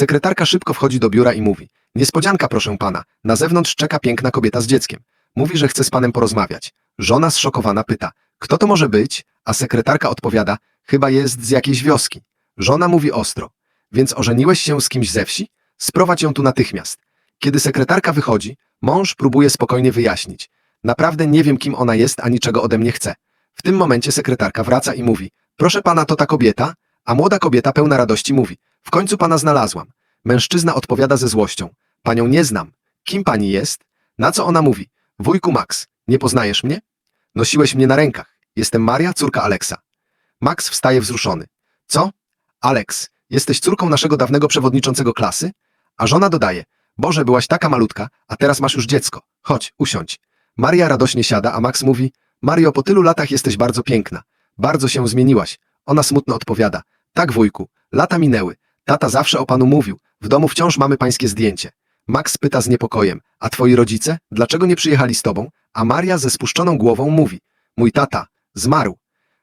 Sekretarka szybko wchodzi do biura i mówi: Niespodzianka, proszę pana. Na zewnątrz czeka piękna kobieta z dzieckiem. Mówi, że chce z panem porozmawiać. Żona zszokowana pyta: Kto to może być? A sekretarka odpowiada: Chyba jest z jakiejś wioski. Żona mówi ostro: Więc ożeniłeś się z kimś ze wsi? Sprowadź ją tu natychmiast. Kiedy sekretarka wychodzi, mąż próbuje spokojnie wyjaśnić. Naprawdę nie wiem, kim ona jest ani czego ode mnie chce. W tym momencie sekretarka wraca i mówi: Proszę pana, to ta kobieta? A młoda kobieta pełna radości mówi: W końcu pana znalazłam. Mężczyzna odpowiada ze złością: Panią nie znam. Kim pani jest? Na co ona mówi: Wujku Max, nie poznajesz mnie? Nosiłeś mnie na rękach. Jestem Maria, córka Aleksa. Max wstaje wzruszony. Co? Alex, jesteś córką naszego dawnego przewodniczącego klasy? A żona dodaje: Boże, byłaś taka malutka, a teraz masz już dziecko. Chodź, usiądź. Maria radośnie siada, a Max mówi: Mario, po tylu latach jesteś bardzo piękna. Bardzo się zmieniłaś. Ona smutno odpowiada: Tak, wujku, lata minęły. Tata zawsze o panu mówił. W domu wciąż mamy pańskie zdjęcie. Max pyta z niepokojem: A twoi rodzice? Dlaczego nie przyjechali z tobą? A Maria ze spuszczoną głową mówi: Mój tata zmarł.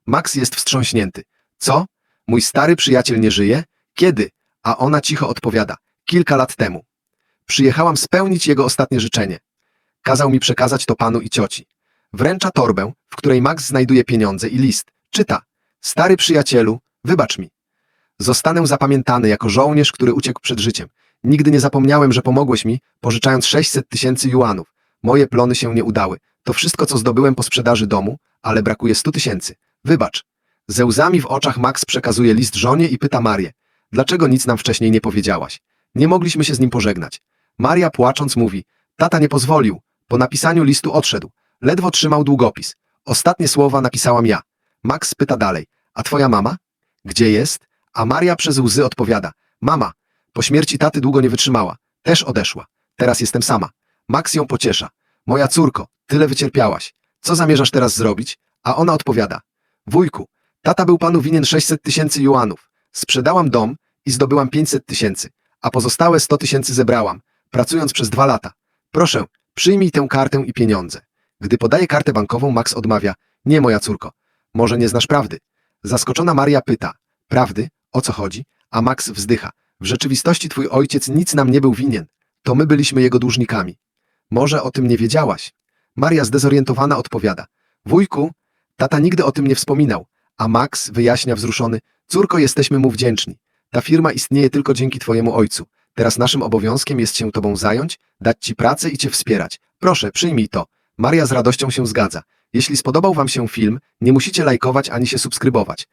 Max jest wstrząśnięty. Co? Mój stary przyjaciel nie żyje? Kiedy? A ona cicho odpowiada: Kilka lat temu. Przyjechałam spełnić jego ostatnie życzenie. Kazał mi przekazać to panu i cioci. Wręcza torbę, w której Max znajduje pieniądze i list. Czyta: Stary przyjacielu, wybacz mi. Zostanę zapamiętany jako żołnierz, który uciekł przed życiem. Nigdy nie zapomniałem, że pomogłeś mi, pożyczając 600 tysięcy juanów. Moje plony się nie udały. To wszystko, co zdobyłem po sprzedaży domu, ale brakuje 100 tysięcy. Wybacz. Ze łzami w oczach Max przekazuje list żonie i pyta Marię. Dlaczego nic nam wcześniej nie powiedziałaś? Nie mogliśmy się z nim pożegnać. Maria płacząc mówi. Tata nie pozwolił. Po napisaniu listu odszedł. Ledwo trzymał długopis. Ostatnie słowa napisałam ja. Max pyta dalej. A twoja mama? Gdzie jest? A Maria przez łzy odpowiada. Mama, po śmierci taty długo nie wytrzymała. Też odeszła. Teraz jestem sama. Max ją pociesza. Moja córko, tyle wycierpiałaś. Co zamierzasz teraz zrobić? A ona odpowiada. Wujku, tata był panu winien 600 tysięcy juanów. Sprzedałam dom i zdobyłam 500 tysięcy, a pozostałe 100 tysięcy zebrałam, pracując przez dwa lata. Proszę, przyjmij tę kartę i pieniądze. Gdy podaje kartę bankową, Max odmawia. Nie, moja córko. Może nie znasz prawdy. Zaskoczona Maria pyta. Prawdy? O co chodzi? A Max wzdycha. W rzeczywistości twój ojciec nic nam nie był winien. To my byliśmy jego dłużnikami. Może o tym nie wiedziałaś. Maria zdezorientowana odpowiada. Wujku, tata nigdy o tym nie wspominał. A Max wyjaśnia wzruszony. Córko, jesteśmy mu wdzięczni. Ta firma istnieje tylko dzięki twojemu ojcu. Teraz naszym obowiązkiem jest się tobą zająć, dać ci pracę i cię wspierać. Proszę, przyjmij to. Maria z radością się zgadza. Jeśli spodobał wam się film, nie musicie lajkować ani się subskrybować.